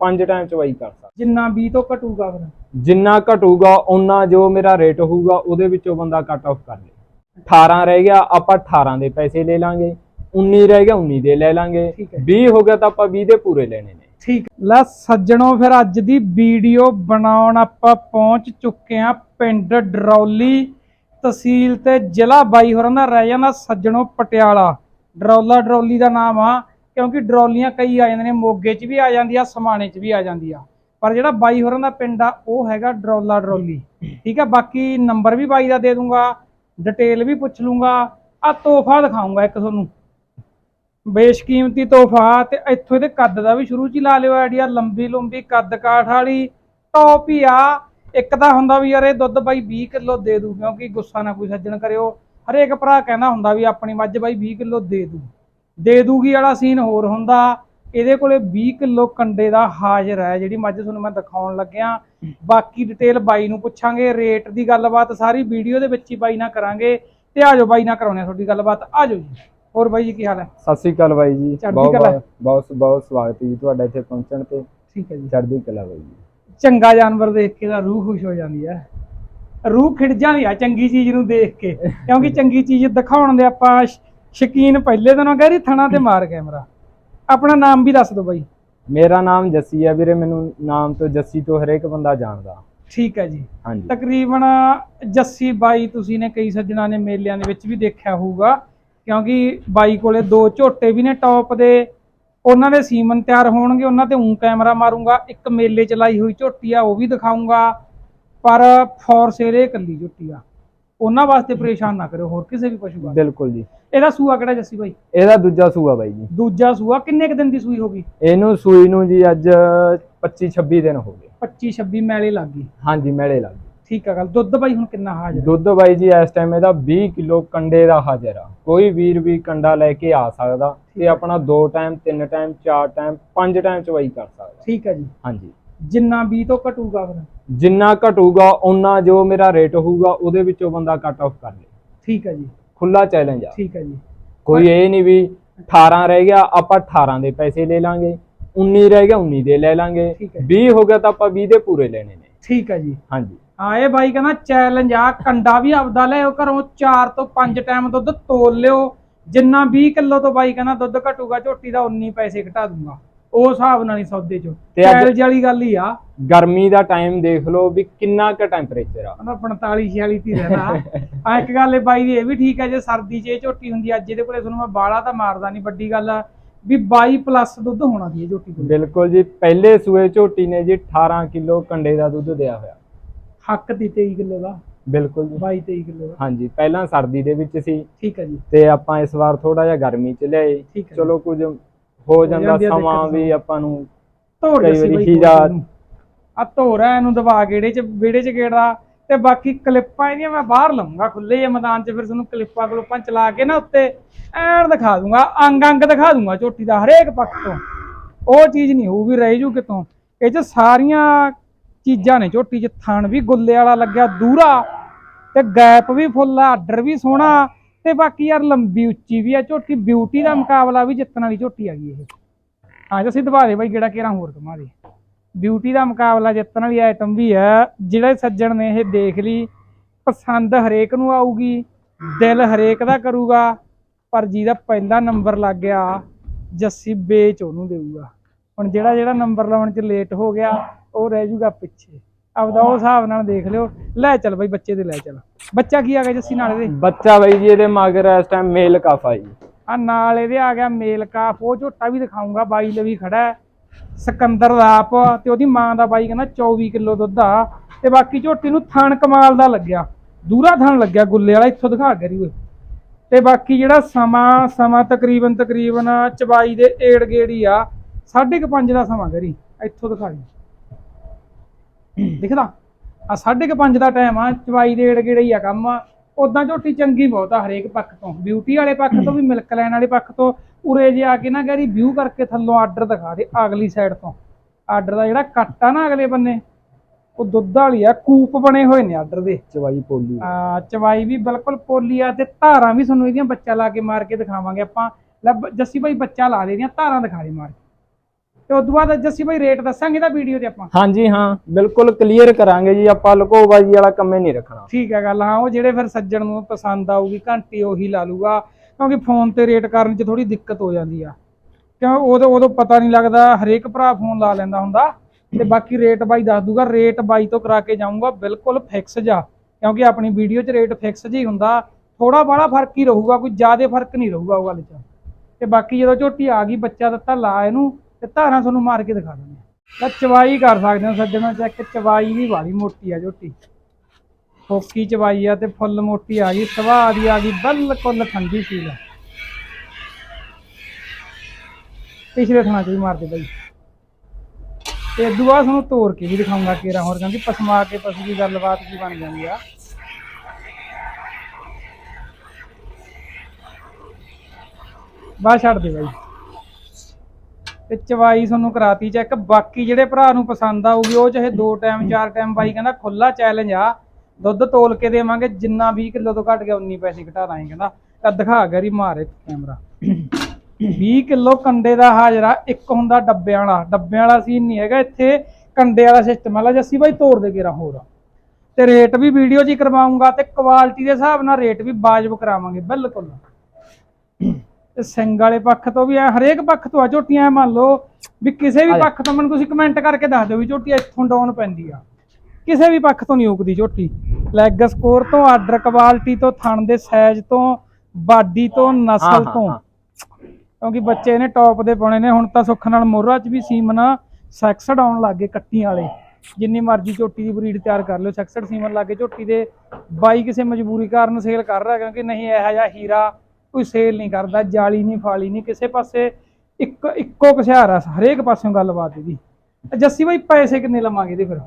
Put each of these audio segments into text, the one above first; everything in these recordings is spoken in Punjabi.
ਪੰਜ ਟਾਈਮ ਚਵਾਈ ਕਰ ਸਕਦਾ। ਜਿੰਨਾ 20 ਤੋਂ ਘਟੂਗਾ ਫਿਰ। ਜਿੰਨਾ ਘਟੂਗਾ ਉਹਨਾਂ ਜੋ ਮੇਰਾ ਰੇਟ ਹੋਊਗਾ ਉਹਦੇ ਵਿੱਚੋਂ ਬੰਦਾ ਕੱਟ ਆਫ ਕਰ ਲੇ। 18 ਰਹਿ ਗਿਆ ਆਪਾਂ 18 ਦੇ ਪੈਸੇ ਲੈ ਲਾਂਗੇ। 19 ਰਹਿ ਗਿਆ 19 ਦੇ ਲੈ ਲਾਂਗੇ। ਠੀਕ ਹੈ। 20 ਹੋ ਗਿਆ ਤਾਂ ਆਪਾਂ 20 ਦੇ ਪੂਰੇ ਲੈਣੇ ਨੇ। ਠੀਕ ਲੈ ਸੱਜਣੋ ਫਿਰ ਅੱਜ ਦੀ ਵੀਡੀਓ ਬਣਾਉਣ ਆਪਾਂ ਪਹੁੰਚ ਚੁੱਕੇ ਆ ਪਿੰਡ ਡਰੌਲੀ ਤਹਿਸੀਲ ਤੇ ਜ਼ਿਲ੍ਹਾ ਬਾਈ ਹੋਰਾਂ ਦਾ ਰਹਿ ਜਾਂਦਾ ਸੱਜਣੋ ਪਟਿਆਲਾ। ਡਰੌਲਾ ਡਰੌਲੀ ਦਾ ਨਾਮ ਆ। ਕਿਉਂਕਿ ਡਰੋਲੀਆਂ ਕਈ ਆ ਜਾਂਦੇ ਨੇ, ਮੋਗੇ 'ਚ ਵੀ ਆ ਜਾਂਦੀ ਆ ਸਮਾਣੇ 'ਚ ਵੀ ਆ ਜਾਂਦੀ ਆ ਪਰ ਜਿਹੜਾ ਬਾਈ ਹੋਰਾਂ ਦਾ ਪਿੰਡ ਆ, ਉਹ ਹੈਗਾ ਡਰੋਲਾ ਡਰੋਲੀ। ਠੀਕ ਆ, ਬਾਕੀ ਨੰਬਰ ਵੀ ਬਾਈ ਦਾ ਦੇ ਦੂੰਗਾ, ਡਿਟੇਲ ਵੀ ਪੁੱਛ ਲੂੰਗਾ ਆ ਤੋਹਫਾ ਦਿਖਾਉਂਗਾ ਇੱਕ ਤੁਹਾਨੂੰ। ਬੇਸ਼ਕੀਮਤੀ ਤੋਹਫਾ, ਤੇ ਇੱਥੋਂ ਇਹਦੇ ਕੱਦ ਦਾ ਵੀ ਸ਼ੁਰੂ ਚ ਹੀ ਲਾ ਲਿਓ ਆਈਡੀਆ ਲੰਬੀ ਲੰਬੀ ਕੱਦ ਕਾਠ ਵਾਲੀ ਟੌਪ ਹੀ ਆ। ਇੱਕ ਤਾਂ ਹੁੰਦਾ ਵੀ ਯਾਰ ਇਹ ਦੁੱਧ ਬਾਈ 20 ਕਿਲੋ ਦੇ ਦੂ, ਕਿਉਂਕਿ ਗੁੱਸਾ ਨਾ ਕੋਈ ਸੱਜਣ ਕਰਿਓ। ਹਰੇਕ ਭਰਾ ਕਹਿੰਦਾ ਹੁੰਦਾ ਵੀ ਆਪਣੀ ਮੱਝ ਬਾਈ 20 ਕਿਲੋ ਦੇ ਦੂ। ਦੇ ਦੂਗੀ ਵਾਲਾ ਸੀਨ ਹੋਰ ਹੁੰਦਾ। ਇਹਦੇ ਕੋਲੇ 20 ਕਿਲੋ ਕੰਡੇ ਦਾ ਹਾਜ਼ਰ ਹੈ ਜਿਹੜੀ ਮੱਝ ਤੁਹਾਨੂੰ ਮੈਂ ਦਿਖਾਉਣ ਲੱਗਿਆ। ਬਾਕੀ ਡਿਟੇਲ ਬਾਈ ਨੂੰ ਪੁੱਛਾਂਗੇ ਰੇਟ ਦੀ ਗੱਲਬਾਤ ਸਾਰੀ ਵੀਡੀਓ ਦੇ ਵਿੱਚ ਹੀ ਬਾਈ ਨਾਲ ਕਰਾਂਗੇ। ਤੇ ਆਜੋ ਬਾਈ ਨਾਲ ਕਰਾਉਣੇ ਤੁਹਾਡੀ ਗੱਲਬਾਤ। ਆਜੋ ਜੀ। ਹੋਰ ਬਾਈ ਜੀ ਕੀ ਹਾਲ ਹੈ? ਸਤਿ ਸ੍ਰੀ ਅਕਾਲ ਬਾਈ ਜੀ। ਬਹੁਤ। ਬਹੁਤ ਬਹੁਤ ਸਵਾਗਤ ਹੈ ਜੀ ਤੁਹਾਡਾ ਇੱਥੇ ਪਹੁੰਚਣ ਤੇ। ਠੀਕ ਹੈ ਜੀ। ਚੜ੍ਹਦੀ ਕਲਾ ਬਾਈ ਜੀ। ਚੰਗਾ ਜਾਨਵਰ ਦੇਖ ਕੇ ਤਾਂ ਰੂਹ ਖੁਸ਼ ਹੋ ਜਾਂਦੀ ਹੈ। ਰੂਹ ਖਿੜ ਜਾਂਦੀ ਆ ਚੰਗੀ ਚੀਜ਼ ਨੂੰ ਦੇਖ ਕੇ। ਕਿਉਂਕਿ ਚੰਗੀ ਚੀਜ਼ ਦਿਖਾਉਣ ਦੇ ਆਪਾਂ ਸ਼ੌਕੀਨ ਪਹਿਲੇ ਦਿਨੋਂ ਕਹਿ ਰਹੀ ਥਣਾ ਤੇ ਮਾਰ ਕੈਮਰਾ। ਆਪਣਾ ਨਾਮ ਵੀ ਦੱਸ ਦਿਓ ਬਾਈ। ਮੇਰਾ ਨਾਮ ਜੱਸੀ ਹੈ ਵੀਰੇ ਮੈਨੂੰ ਨਾਮ ਤੋਂ ਜੱਸੀ ਤੋਂ ਹਰੇਕ ਬੰਦਾ ਜਾਣਦਾ। ਠੀਕ ਹੈ ਜੀ। ਹਾਂਜੀ। ਤਕਰੀਬਨ ਜੱਸੀ ਬਾਈ ਤੁਸੀਂ ਨੇ ਕਈ ਸੱਜਣਾ ਨੇ ਮੇਲਿਆਂ ਦੇ ਵਿੱਚ ਵੀ ਦੇਖਿਆ ਹੋਊਗਾ ਕਿਉਂਕਿ ਬਾਈ ਕੋਲੇ ਦੋ ਝੋਟੇ ਵੀ ਨੇ ਟੌਪ ਦੇ ਉਹਨਾਂ ਦੇ ਸੀਮਨ ਤਿਆਰ ਹੋਣਗੇ ਉਹਨਾਂ ਤੇ ਉਂ ਕੈਮਰਾ ਮਾਰੂੰਗਾ ਇੱਕ ਮੇਲੇ ਚ ਲਾਈ ਹੋਈ ਝੋਟੀ ਆ ਉਹ ਵੀ ਦਿਖਾਉਂਗਾ ਪਰ ਫੋਰ ਇਕੱਲੀ ਝੋਟੀ ਆ। ਉਹਨਾਂ ਵਾਸਤੇ ਪਰੇਸ਼ਾਨ ਨਾ ਕਰਿਓ ਹੋਰ ਕਿਸੇ ਵੀ ਪਸ਼ੂ ਵਾਸਤੇ। ਬਿਲਕੁਲ ਜੀ। ਇਹਦਾ ਸੂਆ ਕਿਹੜਾ ਜੱਸੀ ਬਾਈ? ਇਹਦਾ ਦੂਜਾ ਸੂਆ ਬਾਈ ਜੀ। ਦੂਜਾ ਸੂਆ ਕਿੰਨੇ ਕ ਦਿਨ ਦੀ ਸੂਈ ਹੋਗੀ ਇਹਨੂੰ ਸੂਈ ਨੂੰ ਜੀ ਅੱਜ 25 26 ਦਿਨ ਹੋ ਗਏ। 25 26 ਮੈਲੇ ਲੱਗ ਗਈ ਹਾਂਜੀ ਮੈਲੇ ਲੱਗ ਗਏ। ਠੀਕ ਆ ਗੱਲ ਦੁੱਧ ਬਾਈ ਹੁਣ ਕਿੰਨਾ ਹਾਜ਼ਰ ਦੁੱਧ ਬਾਈ ਜੀ ਇਸ ਟਾਈਮ ਇਹਦਾ 20 ਕਿਲੋ ਕੰਡੇ ਦਾ ਹਾਜ਼ਰ ਆ। ਕੋਈ ਵੀਰ ਵੀ ਕੰਡਾ ਲੈ ਕੇ ਆ ਸਕਦਾ ਤੇ ਆਪਣਾ ਦੋ ਟਾਈਮ ਤਿੰਨ ਟਾਈਮ ਚਾਰ ਟਾਈਮ ਪੰਜ ਟਾਈਮ ਚਵਾਈ ਕਰ ਸਕਦਾ। ਠੀਕ ਆ ਜੀ। ਹਾਂਜੀ। ਜਿੰਨਾ 20 ਤੋਂ ਘਟੂਗਾ ਫਿਰ। ਜਿੰਨਾ ਘਟੂਗਾ ਉਹਨਾਂ ਜੋ ਮੇਰਾ ਰੇਟ ਹੋਊਗਾ ਉਹਦੇ ਵਿੱਚੋਂ ਬੰਦਾ ਕੱਟ ਆਫ ਕਰ ਲੇ ਠੀਕ ਹੈ ਜੀ। ਖੁੱਲਾ ਚੈਲੰਜ ਆ। ਠੀਕ ਹੈ ਜੀ। ਕੋਈ ਇਹ ਨਹੀਂ ਵੀ 18 ਰਹਿ ਗਿਆ ਆਪਾਂ 18 ਦੇ ਪੈਸੇ ਲੈ ਲਾਂਗੇ 19 ਰਹਿ ਗਿਆ 19 ਦੇ ਲੈ ਲਾਂਗੇ। ਠੀਕ ਹੈ। 20 ਹੋ ਗਿਆ ਤਾਂ ਆਪਾਂ 20 ਦੇ ਪੂਰੇ ਲੈਣੇ ਨੇ। ਠੀਕ ਹੈ ਜੀ। ਹਾਂਜੀ। ਆਏ ਬਾਈ ਕਹਿੰਦਾ ਚੈਲੰਜ ਆ ਕੰਡਾ ਵੀ ਆਪਦਾ ਲਿਓ ਘਰੋਂ 4 ਤੋਂ 5 ਟਾਈਮ ਦੁੱਧ ਤੋਲ ਲਿਓ। ਜਿੰਨਾ 20 ਕਿਲੋ ਤੋਂ ਬਾਈ ਕਹਿੰਦਾ ਦੁੱਧ ਘਟੂਗਾ ਝੋਟੀ ਦਾ 19 ਪੈਸੇ ਘਟਾ ਦੂੰਗਾ। ਉਹ ਹਿਸਾਬ ਨਾਲ ਹੀ ਸੌਦੇ ਚੋਂ। ਤੇ ਅੱਜ- ਚੈਲੰਜ ਵਾਲੀ ਗੱਲ ਹੀ ਆ। ਗਰਮੀ ਦਾ ਟਾਈਮ ਦੇਖ ਲਓ ਵੀ ਕਿੰਨਾ ਕੁ ਟੈਂਪਰੇਚਰ ਆ। ਕਹਿੰਦਾ 45 46 ਤੀ ਰਹਿਣਾ ਆ ਇੱਕ ਗੱਲ ਇਹ ਬਾਈ ਦੀ ਇਹ ਵੀ ਠੀਕ ਹੈ ਜੇ ਸਰਦੀ 'ਚ ਇਹ ਝੋਟੀ ਹੁੰਦੀ ਅੱਜ ਇਹਦੇ ਕੋਲੇ ਤੁਹਾਨੂੰ ਮੈਂ ਬਾਲਾ ਤਾਂ ਮਾਰਦਾ ਨਹੀਂ ਵੱਡੀ ਗੱਲ ਆ ਵੀ 22 ਪਲੱਸ ਦੁੱਧ ਹੋਣਾ ਦੀ ਇਹ ਝੋਟੀ ਕੋਲ। ਬਿਲਕੁਲ ਜੀ ਪਹਿਲੇ ਸੂਏ ਝੋਟੀ ਨੇ ਜੀ 18 ਕਿਲੋ ਕੰਡੇ ਦਾ ਦੁੱਧ ਦਿਆ ਹੋਇਆ। ਹੱਕ ਦੀ 23 ਕਿਲੋ ਦਾ। ਬਿਲਕੁਲ ਜੀ। 22 23 ਕਿਲੋ ਦਾ। ਹਾਂਜੀ ਪਹਿਲਾਂ ਸਰਦੀ ਦੇ ਵਿੱਚ ਸੀ। ਠੀਕ ਹੈ ਜੀ। ਤੇ ਆਪਾਂ ਇਸ ਵਾਰ ਥੋੜਾ ਜਿਹਾ ਗਰਮੀ ਚ ਲਿਆਏ। ਠੀਕ ਹੈ ਚਲੋ ਕੁਝ ਹੋ ਜਾਂਦਾ ਸਮਾਂ ਵੀ ਆਪਾਂ ਨੂੰ ਧੋਰ ਕਈ ਵਾਰੀ ਹੀਰਾ- ਆ ਧੋਰਾ ਇਹਨੂੰ ਦਬਾ ਗੇੜੇ ਚ ਵਿਹੜੇ ਚ ਗੇੜਾ ਤੇ ਬਾਕੀ ਕਲਿੱਪਾਂ ਇਹਦੀਆਂ ਮੈਂ ਬਾਹਰ ਲਾਉਂਗਾ ਖੁੱਲੇ ਜਿਹੇ ਮੈਦਾਨ ਚ ਫਿਰ ਤੁਹਾਨੂੰ ਕਲਿੱਪਾਂ ਕਲੁੱਪਾਂ ਚਲਾ ਕੇ ਨਾ ਉੱਤੇ ਐਨ ਦਿਖਾ ਦੂੰਗਾ ਅੰਗ ਅੰਗ ਦਿਖਾ ਦੂੰਗਾ ਝੋਟੀ ਦਾ ਹਰੇਕ ਪੱਖ ਤੋਂ। ਉਹ ਚੀਜ਼ ਨਹੀਂ ਹੋਊ ਵੀ ਰਹਿ ਜੂ ਕਿਤੋਂ। ਇਹ ਚ ਸਾਰੀਆਂ ਚੀਜ਼ਾਂ ਨੇ ਝੋਟੀ ਚ ਥਣ ਵੀ ਗੁੱਲੇ ਵਾਲਾ ਲੱਗਿਆ ਦੂਰਾ ਤੇ ਗੈਪ ਵੀ ਫੁੱਲ ਆ ਆਰਡਰ ਵੀ ਸੋਹਣਾ। ਤੇ ਬਾਕੀ ਯਾਰ ਲੰਬੀ ਉੱਚੀ ਵੀ ਆ ਝੋਟੀ ਬਿਊਟੀ ਦਾ ਮੁਕਾਬਲਾ ਵੀ ਜਿੱਤਣ ਵਾਲੀ ਝੋਟੀ ਹੈਗੀ ਇਹ। ਹਾਂ ਜੀ ਅਸੀਂ ਦਬਾ ਦੇ ਬਾਈ ਜਿਹੜਾ ਕਿਹੜਾ ਹੋਰ ਕਮਾ ਦੇ। ਬਿਊਟੀ ਦਾ ਮੁਕਾਬਲਾ ਜਿੱਤਣ ਵਾਲੀ ਆਈਟਮ ਵੀ ਹੈ ਜਿਹੜੇ ਸੱਜਣ ਨੇ ਇਹ ਦੇਖ ਲਈ ਪਸੰਦ ਹਰੇਕ ਨੂੰ ਆਊਗੀ ਦਿਲ ਹਰੇਕ ਦਾ ਕਰੂਗਾ ਪਰ ਜਿਹਦਾ ਪਹਿਲਾ ਨੰਬਰ ਲੱਗ ਗਿਆ ਜੱਸੀ ਵੇਚ ਉਹਨੂੰ ਦੇਊਗਾ। ਹੁਣ ਜਿਹੜਾ ਜਿਹੜਾ ਨੰਬਰ ਲਾਉਣ ਚ ਲੇਟ ਹੋ ਗਿਆ ਉਹ ਰਹਿ ਜਾਊਗਾ ਪਿੱਛੇ। ਆਪਦਾ ਉਹ ਹਿਸਾਬ ਨਾਲ ਦੇਖ ਲਿਓ। ਲੈ ਚੱਲ ਬਾਈ ਬੱਚੇ ਦੇ ਲੈ ਚੱਲ। ਬੱਚਾ ਕੀ ਆ ਗਿਆ ਜੱਸੀ ਨਾਲ ਇਹਦੇ? ਬੱਚਾ ਬਾਈ ਜੀ ਇਹਦੇ ਮਗਰ ਇਸ ਟਾਈਮ ਮੇਲ ਕਾਫਾ ਜੀ। ਆ ਨਾਲ ਇਹਦੇ ਆ ਗਿਆ ਮੇਲ ਕਾਫ ਉਹ ਝੋਟਾ ਵੀ ਦਿਖਾਉਂਗਾ ਬਾਈ ਲਈ ਵੀ ਖੜਾ ਹੈ। ਸਿਕੰਦਰ ਦਾ ਆਪ ਤੇ ਉਹਦੀ ਮਾਂ ਦਾ ਬਾਈ ਕਹਿੰਦਾ 24 ਕਿਲੋ ਦੁੱਧ ਆ। ਤੇ ਬਾਕੀ ਝੋਟੀ ਨੂੰ ਥਣ ਕਮਾਲ ਦਾ ਲੱਗਿਆ ਦੂਰਾ ਥਣ ਲੱਗਿਆ ਗੁੱਲੇ ਵਾਲਾ ਇੱਥੋਂ ਦਿਖਾ ਕਰੀ ਓਏ। ਤੇ ਬਾਕੀ ਜਿਹੜਾ ਸਮਾਂ ਸਮਾਂ ਤਕਰੀਬਨ ਤਕਰੀਬਨ ਚਬਾਈ ਦੇ ਏੜ ਗੇੜੀ ਆ 5.5 ਦਾ ਸਮਾਂ ਕਰੀ ਇੱਥੋਂ ਦਿਖਾ ਦੀ ਦਿਖਦਾ? ਆ 5.5 ਦਾ ਟਾਈਮ ਆ ਚਵਾਈ ਦੇ ਏੜ ਗੇੜੇ ਹੀ ਆ ਕੰਮ। ਉਦਾਂ ਝੋਟੀ ਚੰਗੀ ਬਹੁਤ ਆ ਹਰੇਕ ਪੱਖ ਤੋਂ। ਬਿਊਟੀ ਵਾਲੇ ਪੱਖ ਤੋਂ ਵੀ ਮਿਲਕ ਲੈਣ ਵਾਲੇ ਪੱਖ ਤੋਂ। ਉਰੇ ਜੇ ਆ ਕੇ ਨਾ ਗੈਰੀ ਵਿਊ ਕਰਕੇ ਥੱਲੋਂ ਆਰਡਰ ਦਿਖਾ ਦੇ ਅਗਲੀ ਸਾਈਡ ਤੋਂ। ਆਰਡਰ ਦਾ ਜਿਹੜਾ ਕੱਟ ਆ ਨਾ ਅਗਲੇ ਬੰਨੇ ਉਹ ਦੁੱਧ ਵਾਲੀ ਆ ਕੂਪ ਬਣੇ ਹੋਏ ਨੇ ਆਰਡਰ ਦੇ। ਚਵਾਈ ਪੋਲੀ। ਆ ਚਵਾਈ ਵੀ ਬਿਲਕੁਲ ਪੋਲੀ ਆ ਤੇ ਧਾਰਾਂ ਵੀ ਤੁਹਾਨੂੰ ਇਹਦੀਆਂ ਬੱਚਾ ਲਾ ਕੇ ਮਾਰ ਕੇ ਦਿਖਾਵਾਂਗੇ ਆਪਾਂ। ਜੱਸੀ ਭਾਈ ਬੱਚਾ ਲਾ ਦੇ ਦੀਆਂ ਧਾਰਾਂ ਦਿਖਾ ਦੇ ਮਾਰ ਕੇ। ਤੇ ਉਸ ਤੋਂ ਬਾਅਦ ਜੱਸੀ ਬਾਈ ਰੇਟ ਦੱਸਾਂਗੇ ਤਾਂ ਵੀਡੀਓ ਤੇ ਆਪਾਂ। ਹਾਂਜੀ ਹਾਂ ਬਿਲਕੁਲ ਕਲੀਅਰ ਕਰਾਂਗੇ ਜੀ ਆਪਾਂ ਲਕੋਬਾਜੀ ਵਾਲਾ ਕੰਮੇ ਨਹੀਂ ਰੱਖਣਾ। ਠੀਕ ਹੈ ਗੱਲ ਹਾਂ ਉਹ ਜਿਹੜੇ ਫਿਰ ਸੱਜਣ ਨੂੰ ਪਸੰਦ ਆਊਗੀ ਘੰਟੀ ਉਹੀ ਲਾ ਲੂਗਾ ਕਿਉਂਕਿ ਫੋਨ ਤੇ ਰੇਟ ਕਰਨ 'ਚ ਥੋੜੀ ਦਿੱਕਤ ਹੋ ਜਾਂਦੀ ਆ। ਕਿਉਂ ਉਦੋਂ ਉਦੋਂ ਪਤਾ ਨਹੀਂ ਲੱਗਦਾ ਹਰੇਕ ਭਰਾ ਫੋਨ ਲਾ ਲੈਂਦਾ ਹੁੰਦਾ ਤੇ ਬਾਕੀ ਰੇਟ ਬਾਈ ਦੱਸ ਦੂਗਾ ਰੇਟ ਬਾਈ ਤੋਂ ਕਰਾ ਕੇ ਜਾਊਂਗਾ ਬਿਲਕੁਲ ਫਿਕਸ ਜਾ ਕਿਉਂਕਿ ਆਪਣੀ ਵੀਡੀਓ 'ਚ ਰੇਟ ਫਿਕਸ ਜੀ ਹੁੰਦਾ ਥੋੜਾ ਬਾੜਾ ਫ਼ਰਕ ਹੀ ਰਹੂਗਾ ਕੋਈ ਜ਼ਿਆਦਾ ਫ਼ਰਕ ਨਹੀਂ ਰਹੂਗਾ ਉਹ ਗੱਲ 'ਚ। ਤੇ ਬਾਕੀ ਜਦੋਂ ਝੋਟੀ ਆ ਗਈ ਬੱਚਾ ਦਿੱਤਾ ਲਾ ਇਹਨੂੰ ਤੇ ਧਾਰਾਂ ਤੁਹਾਨੂੰ ਮਾਰ ਕੇ ਦਿਖਾ ਦਿੰਦੇ ਆ। ਤਾਂ ਚਵਾਈ ਕਰ ਸਕਦੇ ਹੋ ਸੱਜਣੋ ਚੈੱਕ ਚਵਾਈ ਵੀ ਵਾਲੀ ਮੋਟੀ ਆ ਝੋਟੀ। ਫੋਕੀ ਚਵਾਈ ਆ ਤੇ ਫੁੱਲ ਮੋਟੀ ਆ ਗਈ ਸਵਾਹ ਦੀ ਆ ਗਈ, ਬਿਲਕੁਲ ਠੰਡੀ ਫੀਲ ਆ। ਪਿਛਲੇ ਥਾਂ ਚ ਵੀ ਮਾਰਦੇ ਬਾਈ। ਤੇ ਇਦੋਂ ਤੁਹਾਨੂੰ ਤੋੜ ਕੇ ਵੀ ਦਿਖਾਉਂਗਾ ਕਿਹੜਾ ਹੋਰ, ਕਿਉਂਕਿ ਪਸਮਾ ਕੇ ਪਸ਼ੂ ਦੀ ਗੱਲਬਾਤ ਕੀ ਬਣ ਜਾਂਦੀ ਆ। ਬਾਹਰ ਛੱਡ ਦੇ ਬਾਈ। ਤੇ ਚਵਾਈ ਤੁਹਾਨੂੰ ਕਰਾਤੀ ਚੈੱਕ ਬਾਕੀ ਜਿਹੜੇ ਭਰਾ ਨੂੰ ਪਸੰਦ ਆਊਗੀ, ਉਹ ਚਾਹੇ ਦੋ ਟਾਈਮ, ਚਾਰ ਟਾਈਮ ਬਾਈ ਕਹਿੰਦਾ ਖੁੱਲਾ ਚੈਲੰਜ ਆ, ਦੁੱਧ ਤੋਲ ਕੇ ਦੇਵਾਂਗੇ, ਜਿੰਨਾ 20 ਕਿਲੋ ਤੋਂ ਘਟ ਗਿਆ 19 ਪੈਸੇ ਘਟਾ ਦਾਂਗੇ ਕਹਿੰਦਾ। ਤਾਂ ਦਿਖਾ ਗਰੀ ਮਾਰੇ ਕੈਮਰਾ 20 ਕਿਲੋ ਕੰਡੇ ਦਾ ਹਾਜ਼ਰਾ, ਇੱਕ ਹੁੰਦਾ ਡੱਬਿਆਂ ਵਾਲਾ। ਡੱਬਿਆਂ ਵਾਲਾ ਸੀਨ ਨਹੀਂ ਹੈਗਾ, ਇੱਥੇ ਕੰਡੇ ਵਾਲਾ ਸਿਸਟਮ ਵਾਲਾ ਜੱਸੀ ਬਾਈ ਤੋੜ ਦੇ ਗੇਰਾ ਹੋਰ। ਤੇ ਰੇਟ ਵੀ ਵੀਡੀਓ 'ਚ ਹੀ ਕਰਵਾਉਂਗਾ ਤੇ ਕੁਆਲਿਟੀ ਦੇ ਹਿਸਾਬ ਨਾਲ ਰੇਟ ਵੀ ਵਾਜਬ ਕਰਾਵਾਂਗੇ, ਬਿਲਕੁਲ। ਤੇ ਸਿੰਘ ਵਾਲੇ ਪੱਖ ਤੋਂ ਵੀ ਐ ਹਰੇਕ ਪੱਖ ਤੋਂ ਆ ਝੋਟੀਆਂ ਮੰਨ ਲਓ ਵੀ ਕਿਸੇ ਵੀ ਆ। ਪੱਖ ਤੋਂ ਮੈਨੂੰ ਤੁਸੀਂ ਕਮੈਂਟ ਕਰਕੇ ਦੱਸ ਦਿਓ ਵੀ ਝੋਟੀ ਇੱਥੋਂ ਡਾਊਨ ਪੈਂਦੀ ਆ। ਕਿਸੇ ਵੀ ਪੱਖ ਤੋਂ ਨਹੀਂ ਉਗਦੀ ਝੋਟੀ। ਲੈਗ ਸਕੋਰ ਤੋਂ ਆਰਡਰ ਕੁਆਲਿਟੀ ਤੋਂ ਥਣ ਦੇ ਸਾਈਜ਼ ਤੋਂ ਬਾਡੀ ਤੋਂ ਨਸਲ ਤੋਂ। ਕਿਉਂਕਿ ਬੱਚੇ ਨੇ ਟੌਪ ਦੇ ਪਾਉਣੇ ਨੇ ਹੁਣ ਤਾਂ ਸੁੱਖ ਨਾਲ ਮੋਹਰਾ 'ਚ ਵੀ ਸੀਮਨ ਸੈਕਸਡ ਆਉਣ ਲੱਗੇ ਕੱਟੀਆਂ ਵਾਲੇ। ਜਿੰਨੀ ਮਰਜ਼ੀ ਝੋਟੀ ਦੀ ਬਰੀਡ ਤਿਆਰ ਕਰ ਲਿਓ ਸੈਕਸਡ ਸੀਮਨ ਲੱਗੇ ਝੋਟੀ ਦੇ ਬਾਈ ਕਿਸੇ ਮਜਬੂਰੀ ਕਾਰਨ ਸੇਲ ਕਰ ਰਿਹਾ ਕਿਉਂਕਿ ਨਹੀਂ ਇਹੋ ਜਿਹਾ ਹੀਰਾ ਕੋਈ ਸੇਲ ਨਹੀਂ ਕਰਦਾ, ਜਾਲੀ ਨਹੀਂ, ਫਾਲੀ ਨਹੀਂ, ਕਿਸੇ ਪਾਸੇ ਇੱਕ, ਇੱਕੋ ਕਸਿਆਰ ਆ, ਹਰੇਕ ਪਾਸਿਓਂ ਗੱਲਬਾਤ ਇਹਦੀ। ਜੱਸੀ ਬਾਈ ਪੈਸੇ ਕਿੰਨੇ ਲਵਾਂਗੇ ਇਹਦੇ ਫਿਰ?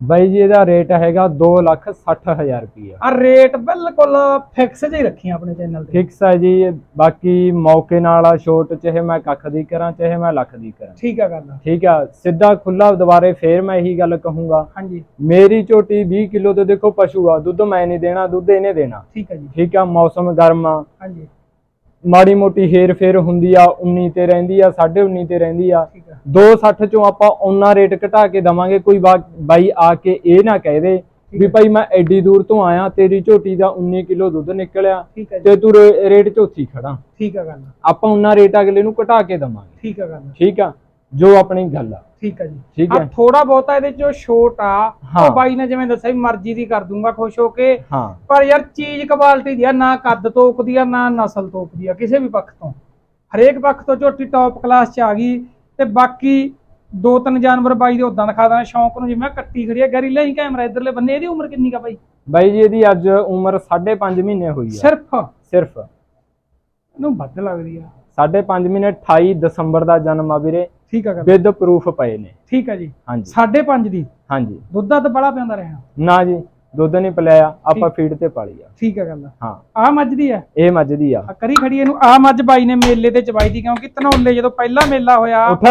ਬਾਈ ਜੀ ਇਹਦਾ ਰੇਟ ਹੈਗਾ 260000 ਰੁਪਇਆ ਆ ਰੇਟ ਬਿਲਕੁਲ ਫਿਕਸ ਜਿਹਾ ਹੀ ਰੱਖੀਆਂ ਆਪਣੇ ਚੈਨਲ ਤੇ। ਫਿਕਸ ਹੈ ਜੀ ਬਾਕੀ ਮੌਕੇ ਨਾਲ ਆ ਛੋਟ ਚਾਹੇ ਮੈਂ ਕੱਖ ਦੀ ਕਰਾਂ ਚਾਹੇ ਮੈਂ ਲੱਖ ਦੀ ਕਰਾਂ। ਠੀਕ ਆ ਗੱਲ ਠੀਕ ਆ ਸਿੱਧਾ ਖੁੱਲਾ ਦੁਬਾਰੇ ਫੇਰ ਮੈਂ ਇਹੀ ਗੱਲ ਕਹੂੰਗਾ। ਹਾਂਜੀ। ਮੇਰੀ ਝੋਟੀ 20 ਕਿਲੋ ਤੇ ਦੇਖੋ ਪਸ਼ੂ ਆ ਦੁੱਧ ਮੈਂ ਨਹੀਂ ਦੇਣਾ ਦੁੱਧ ਇਹਨੇ ਦੇਣਾ। ਠੀਕ ਆ ਜੀ। ਠੀਕ ਆ ਮੌਸਮ ਗਰਮ ਆ। ਹਾਂਜੀ। ਮਾੜੀ ਮੋਟੀ ਹੇਰ ਫੇਰ ਹੁੰਦੀ ਆ 19 ਤੇ ਰਹਿੰਦੀ ਆ 19.5 ਤੇ ਰਹਿੰਦੀ ਆ। ਠੀਕ ਆ। 260 ਚੋਂ ਆਪਾਂ ਉਹਨਾਂ ਰੇਟ ਘਟਾ ਕੇ ਦਵਾਂਗੇ ਕੋਈ ਬਾਈ ਆ ਕੇ ਇਹ ਨਾ ਕਹਿ ਦੇ ਵੀ ਭਾਈ ਮੈਂ ਐਡੀ ਦੂਰ ਤੋਂ ਆਇਆ ਤੇਰੀ ਝੋਟੀ ਦਾ 19 ਕਿਲੋ ਦੁੱਧ ਨਿਕਲਿਆ ਤੇ ਤੂੰ ਰੇਟ ਝੋਤੀ ਖੜਾ ਠੀਕ ਆ ਗੱਲ ਆਪਾਂ ਉਹਨਾਂ ਰੇਟ ਅਗਲੇ ਨੂੰ ਘਟਾ ਕੇ ਦਵਾਂਗੇ। ਠੀਕ ਆ ਗੱਲ ਠੀਕ ਆ? ਜੋ ਆਪਣੀ ਗੱਲ ਆ। ਠੀਕ ਆ ਜੀ। ਠੀਕ ਆ ਹੈ। ਥੋੜਾ ਬਹੁਤਾ ਇਹਦੇ ਚੋਂ ਛੋਟ ਆ ਹਾਂ। ਉਹ ਬਾਈ ਨੇ ਜਿਵੇਂ ਦੱਸਿਆ ਵੀ ਮਰਜ਼ੀ ਦੀ ਕਰ ਦੂੰਗਾ ਖੁਸ਼ ਹੋ ਕੇ। ਹਾਂ। ਪਰ ਯਾਰ ਚੀਜ਼ ਕੁਆਲਿਟੀ ਦੀ ਆ ਨਾ ਕੱਦ ਤੋਕਦੀ ਆ ਨਾ ਨਸਲ ਤੋਕਦੀ ਆ ਕਿਸੇ ਵੀ ਪੱਖ ਤੋਂ। ਹਰੇਕ ਪੱਖ ਤੋਂ ਝੋਟੀ ਟੌਪ ਕਲਾਸ ਚ ਆ ਗਈ ਤੇ ਬਾਕੀ ਦੋ ਤਿੰਨ ਜਾਨਵਰ ਬਾਈ ਦੇ ਉਦਾਂ ਦਿਖਾ ਦਾਂ ਸ਼ੌਂਕ ਨੂੰ ਜਿਵੇਂ ਕੱਟੀ ਖੜੀ ਆ ਗਰੀ ਲਈ ਕੈਮਰਾ ਇਧਰਲੇ ਬੰਨੇ ਇਹਦੀ ਉਮਰ ਕਿੰਨੀ ਕਾ ਬਾਈ? ਬਾਈ ਜੀ ਇਹਦੀ ਅੱਜ ਉਮਰ 5.5 ਮਹੀਨੇ ਹੋਈ ਆ। ਸਿਰਫ? ਸਿਰਫ। ਇਹਨੂੰ ਵੱਧ ਲੱਗਦੀ ਆ। 5.5 ਮਹੀਨੇ 28 ਦਸੰਬਰ ਦਾ ਜਨਮ ਆ ਵੀਰੇ। ਠੀਕ ਆ ਗੱਲ। ਵਿਦ ਪ੍ਰੂਫ ਪਏ ਨੇ। ਠੀਕ ਆ ਜੀ। ਹਾਂਜੀ। 5.5 ਦੀ। ਹਾਂਜੀ। ਦੁੱਧ ਦਾ ਤਾਂ ਬੜਾ ਪਿਆਉਂਦਾ ਰਿਹਾ। ਨਾ ਜੀ ਦੁੱਧ ਨਹੀਂ ਪਿਲਾਇਆ ਆਪਾਂ ਫੀਡ ਤੇ ਪਾਲੀ ਆ। ਠੀਕ ਆ ਗੱਲ। ਹਾਂ। ਆ ਮੱਝ ਦੀ ਆ। ਇਹ ਮੱਝ ਦੀ ਆ। ਆ ਕਰੀ ਖੜੀ ਇਹਨੂੰ। ਆ ਮੱਝ ਬਾਈ ਨੇ ਮੇਲੇ ਤੇ ਚਵਾਈ ਦੀ ਕਿਉਂਕਿ ਧਨੌਲੇ ਜਦੋਂ ਪਹਿਲਾ ਮੇਲਾ ਹੋਇਆ ਉੱਠ।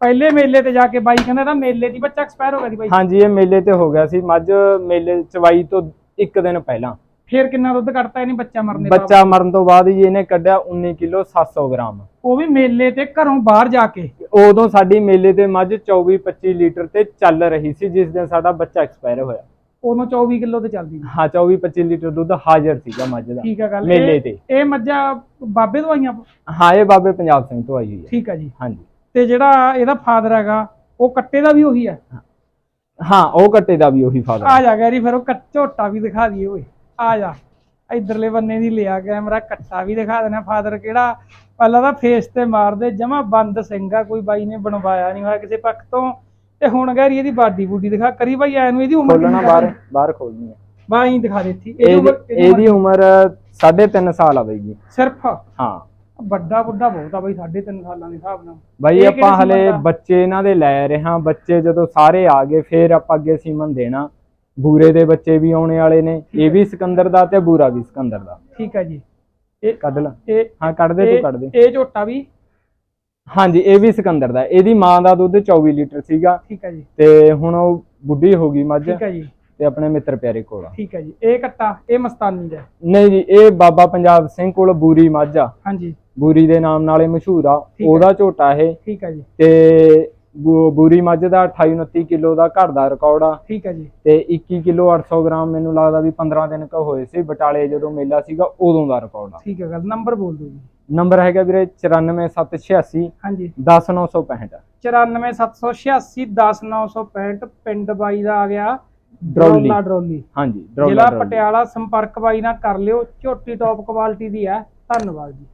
ਪਹਿਲੇ ਮੇਲੇ ਤੇ ਜਾ ਕੇ ਬਾਈ ਕਹਿੰਦਾ ਤਾਂ ਮੇਲੇ ਦੀ ਬੱਚਾ ਐਕਸਪਾਇਰ ਹੋ ਗਿਆ ਦੀ ਬਾਈ। ਹਾਂਜੀ ਇਹ ਮੇਲੇ ਤੇ ਹੋ ਗਿਆ ਸੀ। ਮੱਝ ਮੇਲੇ ਚਵਾਈ ਤੋਂ ਇੱਕ ਦਿਨ ਪਹਿਲਾਂ। ਫੇਰ ਕਿੰਨਾ ਦੁੱਧ ਕੱਢਤਾ ਇਹਨੇ ਬੱਚਾ ਮਰਨੇ ਦਾ ਬੱਚਾ ਮਰਨ ਤੋਂ ਬਾਅਦ ਜੀ ਇਹਨੇ ਕੱਢਿਆ 19 ਕਿਲੋ 700 ਗ੍ਰਾਮ। ਉਹ ਵੀ ਮੇਲੇ ਤੇ ਘਰੋਂ ਬਾਹਰ ਜਾ ਕੇ? ਉਦੋਂ ਸਾਡੀ ਮੇਲੇ ਤੇ ਮੱਝ 24 25 ਲੀਟਰ ਤੇ ਚੱਲ ਰਹੀ ਸੀ ਜਿਸ ਦਿਨ ਸਾਡਾ ਬੱਚਾ ਐਕਸਪਾਇਰ ਹੋਇਆ। ਉਦੋਂ 24 ਕਿਲੋ ਤੇ ਚੱਲਦੀ ਸੀ। ਹਾਂ 24 25 ਲੀਟਰ ਦੁੱਧ ਹਾਜ਼ਰ ਸੀਗਾ ਮੱਝ ਦਾ ਠੀਕ ਆ ਗੱਲ। ਮੇਲੇ ਤੇ। ਇਹ ਮੱਝਾਂ ਬਾਬੇ ਤੋਂ ਆਈਆਂ? ਹਾਂ ਇਹ ਬਾਬੇ ਪੰਜਾਬ ਸਿੰਘ ਤੋਂ ਆਈ ਹੋਈ ਹੈ। ਠੀਕ ਆ ਜੀ। ਹਾਂਜੀ। ਤੇ ਜਿਹੜਾ ਇਹਦਾ ਫਾਦਰ ਹੈਗਾ ਉਹ ਕੱਟੇ ਦਾ ਵੀ ਉਹੀ ਹੈ ਹਾਂ ਉਹ ਕੱਟੇ ਦਾ ਵੀ ਉਹੀ ਫਾਦਰ ਆ ਜਾ ਗੈਰੀ ਫਿਰ ਉਹ ਝੋਟਾ ਵੀ ਦਿਖਾ ਦਈਏ ਓਏ। ਆ ਜਾ। ਇਧਰਲੇ ਬੰਨੇ ਦੀ ਲਿਆ ਕੈਮਰਾ ਕੱਟਾ ਵੀ ਦਿਖਾ ਦੇਣਾ ਫਾਦਰ ਕਿਹੜਾ। ਪਹਿਲਾਂ ਤਾਂ ਫੇਸ ਤੇ ਮਾਰਦੇ ਜਮਾ ਬੰਦ ਸਿੰਘਾ ਕੋਈ ਬਾਈ ਨੇ ਬਣਵਾਇਆ ਨਹੀਂ ਹੋਇਆ ਕਿਸੇ ਪੱਖ ਤੋਂ। ਤੇ ਹੁਣ ਗੈਰੀ ਇਹਦੀ ਬਾਡੀ ਬੂਡੀ ਦਿਖਾ ਕਰੀ ਬਾਈ ਐ ਨੂੰ ਇਹਦੀ ਉਮਰ ਖੋਲਣਾ ਬਾਹਰ ਬਾਹਰ ਖੋਲਣੀ ਹੈ ਬਾਈ ਦਿਖਾ ਦਿੱਤੀ ਇਹਦੀ ਉਮਰ ਇਹਦੀ ਇਹਦੀ ਉਮਰ 3.5 ਸਾਲ ਆ ਬਈ ਜੀ। ਸਿਰਫ? ਹਾਂ। ਵੱਡਾ ਬੁੱਢਾ ਬਹੁਤ ਆ ਬਾਈ 3.5 ਸਾਲਾਂ ਦੇ ਹਿਸਾਬ ਨਾਲ। ਬਾਈ ਆਪਾਂ ਹਲੇ? ਬੱਚੇ ਇਹਨਾਂ ਦੇ ਲੈ ਰਹੇ ਹਾਂ। ਬੱਚੇ ਜਦੋਂ ਸਾਰੇ ਆ ਗਏ ਫੇਰ ਆਪਾਂ ਅੱਗੇ ਸੀਮਨ ਦੇਣਾ। ਬੂਰੇ ਦੇ ਬੱਚੇ ਵੀ ਆਉਣੇ ਵਾਲੇ ਨੇ ਇਹ ਵੀ ਸਿਕੰਦਰ ਦਾ ਤੇ ਬੂਰਾ ਵੀ ਸਿਕੰਦਰ ਦਾ। ਠੀਕ ਆ ਜੀ। ਇਹ ਕੱਢ ਲਾ। ਇਹ ਹਾਂ ਕੱਢ ਦੇ ਤੂੰ ਕੱਢ ਦੇ। ਇਹ ਝੋਟਾ ਵੀ? ਹਾਂਜੀ ਇਹ ਵੀ ਸਿਕੰਦਰ ਦਾ। ਇਹਦੀ ਮਾਂ ਦਾ ਦੁੱਧ 24 ਲੀਟਰ ਸੀਗਾ। ਠੀਕ ਆ ਜੀ। ਤੇ ਹੁਣ ਉਹ ਬੁੱਢੀ ਹੋ ਗਈ ਮੱਝ। ਠੀਕ ਆ ਜੀ। ਤੇ ਆਪਣੇ ਮਿੱਤਰ ਪਿਆਰੇ ਕੋਲ ਠੀਕ ਆ ਜੀ। ਇਹ ਕੱਟਾ ਇਹ ਮਸਤਾਨੀ ਦਾ। ਹੈ। ਨਹੀਂ ਜੀ ਇਹ ਬਾਬਾ ਪੰਜਾਬ ਸਿੰਘ ਕੋਲ ਬੂਰੀ ਮੱਝ ਆ। ਹਾਂਜੀ। ਬੂਰੀ ਦੇ ਨਾਮ ਨਾਲੇ ਮਸ਼ਹੂਰ ਆ। ਹੈ। ਉਹਦਾ ਝੋਟਾ ਇਹ। ਠੀਕ ਹੈ ਜੀ। ਤੇ ਬੂਰੀ ਮੱਝ ਦਾ 28 29 ਕਿਲੋ ਦਾ ਘਰ ਦਾ ਰਿਕਾਰਡ ਆ। ਠੀਕ ਹੈ ਜੀ। ਤੇ 21 ਕਿਲੋ 800 ਗ੍ਰਾਮ ਮੈਨੂੰ ਲੱਗਦਾ ਵੀ 15 ਦਿਨ ਕ ਹੋਏ ਸੀ ਬਟਾਲੇ ਜਦੋਂ ਮੇਲਾ ਸੀਗਾ ਉਦੋਂ ਦਾ ਰਿਕਾਰਡ ਆ। ਠੀਕ ਹੈ ਗੱਲ ਨੰਬਰ ਬੋਲ ਦਿਓ ਜੀ। ਨੰਬਰ ਹੈਗਾ ਵੀਰੇ 94786 ਹਾਂਜੀ। 10965 94786 10965 ਪਿੰਡ ਬਾਈ ਦਾ ਆ ਗਿਆ। ਡਰੌਲੀ। ਡਰੌਲਾ ਹਾਂਜੀ ਡਰੋਲਾ ਜ਼ਿਲ੍ਹਾ। ਪਟਿਆਲਾ ਸੰਪਰਕ ਬਾਈ ਨਾਲ ਕਰ ਲਿਓ ਝੋਟੀ ਟੌਪ ਕੁਆਲਿਟੀ ਦੀ ਹੈ। ਧੰਨਵਾਦ ਜੀ।